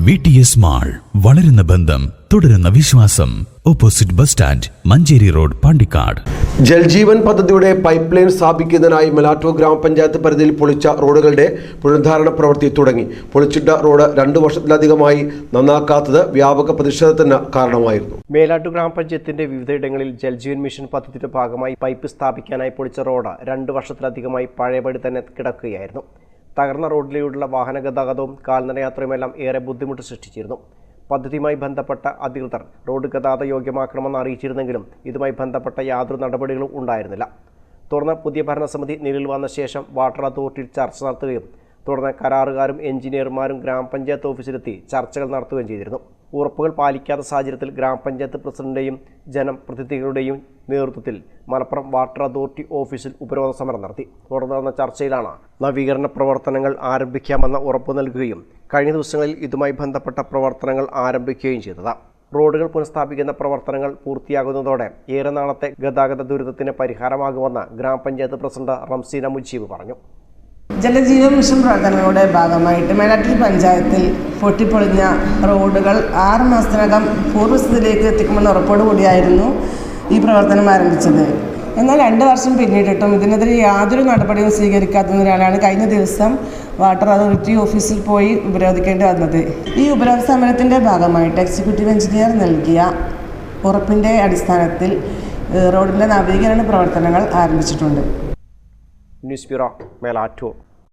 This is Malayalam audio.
വി ടി എസ് മാൾ വളരുന്ന ബന്ധം തുടരുന്ന വിശ്വാസം. Opposite bus stand Manjeri road Pandikkad. Jal Jeevan പദ്ധതിയുടെ പൈപ്പ് ലൈൻ സ്ഥാപിക്കുന്നതിനായി മലാറ്റൂർ ഗ്രാമപഞ്ചായത്ത് പരിധിയിൽ പൊളിച്ച റോഡുകളുടെ പുനരുദ്ധാരണ പ്രവൃത്തി തുടങ്ങി. പൊളിച്ചിട്ട റോഡ് രണ്ടു വർഷത്തിലധികമായി നന്നാക്കാത്തത് വ്യാപക പ്രതിഷേധത്തിന് കാരണമായിരുന്നു. മേലാട്ടു ഗ്രാമപഞ്ചായത്തിന്റെ വിവിധയിടങ്ങളിൽ ജൽജീവൻ മിഷൻ പദ്ധതിയുടെ ഭാഗമായി പൈപ്പ് സ്ഥാപിക്കാനായി പൊളിച്ച റോഡ് രണ്ടു വർഷത്തിലധികമായി പഴയപടി തന്നെ കിടക്കുകയായിരുന്നു. തകർന്ന റോഡിലൂടെയുള്ള വാഹന ഗതാഗതവും കാൽനടയാത്രയുമെല്ലാം ഏറെ ബുദ്ധിമുട്ട് സൃഷ്ടിച്ചിരുന്നു. പദ്ധതിയുമായി ബന്ധപ്പെട്ട അധികൃതർ റോഡ് ഗതാഗത യോഗ്യമാക്കണമെന്ന് അറിയിച്ചിരുന്നെങ്കിലും ഇതുമായി ബന്ധപ്പെട്ട യാതൊരു നടപടികളും ഉണ്ടായിരുന്നില്ല. തുടർന്ന് പുതിയ ഭരണസമിതി നിലവിൽ വന്ന ശേഷം വാട്ടർ അതോറിറ്റിയിൽ ചർച്ച നടത്തുകയും തുടർന്ന് കരാറുകാരും എഞ്ചിനീയർമാരും ഗ്രാമപഞ്ചായത്ത് ഓഫീസിലെത്തി ചർച്ചകൾ നടത്തുകയും ചെയ്തിരുന്നു. ഉറപ്പുകൾ പാലിക്കാത്ത സാഹചര്യത്തിൽ ഗ്രാമപഞ്ചായത്ത് പ്രസിഡന്റിന്റെയും ജനപ്രതിനിധികളുടെയും നേതൃത്വത്തിൽ മലപ്പുറം വാട്ടർ അതോറിറ്റി ഓഫീസിൽ ഉപരോധ സമരം നടത്തി. തുടർന്ന് നടന്ന ചർച്ചയിലാണ് നവീകരണ പ്രവർത്തനങ്ങൾ ആരംഭിക്കാമെന്ന ഉറപ്പു നൽകുകയും കഴിഞ്ഞ ദിവസങ്ങളിൽ ഇതുമായി ബന്ധപ്പെട്ട പ്രവർത്തനങ്ങൾ ആരംഭിക്കുകയും ചെയ്തത്. റോഡുകൾ പുനഃസ്ഥാപിക്കുന്ന പ്രവർത്തനങ്ങൾ പൂർത്തിയാകുന്നതോടെ ഏറെ നാളത്തെ ഗതാഗത ദുരിതത്തിന് പരിഹാരമാകുമെന്ന് ഗ്രാമപഞ്ചായത്ത് പ്രസിഡന്റ് റംസീന മുജീബ് പറഞ്ഞു. ജലജീവൻ മിഷൻ പ്രവർത്തനങ്ങളുടെ ഭാഗമായിട്ട് മേലാറ്റൂർ പഞ്ചായത്തിൽ പൊട്ടിപ്പൊളിഞ്ഞ റോഡുകൾ ആറ് മാസത്തിനകം പൂർവസ്ഥിതിയിലേക്ക് എത്തിക്കുമെന്ന ഉറപ്പോടുകൂടിയായിരുന്നു ഈ പ്രവർത്തനം ആരംഭിച്ചത്. എന്നാൽ രണ്ട് വർഷം പിന്നിട്ടിട്ടും ഇതിനെതിരെ യാതൊരു നടപടിയും സ്വീകരിക്കാത്തതിനാലാണ് കഴിഞ്ഞ ദിവസം വാട്ടർ അതോറിറ്റി ഓഫീസിൽ പോയി ഉപരോധിക്കേണ്ടി വന്നത്. ഈ ഉപരോധ സമരത്തിന്റെ ഭാഗമായിട്ട് എക്സിക്യൂട്ടീവ് എഞ്ചിനീയർ നൽകിയ ഉറപ്പിന്റെ അടിസ്ഥാനത്തിൽ റോഡിന്റെ നവീകരണ പ്രവർത്തനങ്ങൾ ആരംഭിച്ചിട്ടുണ്ട്. News bureau Melattur.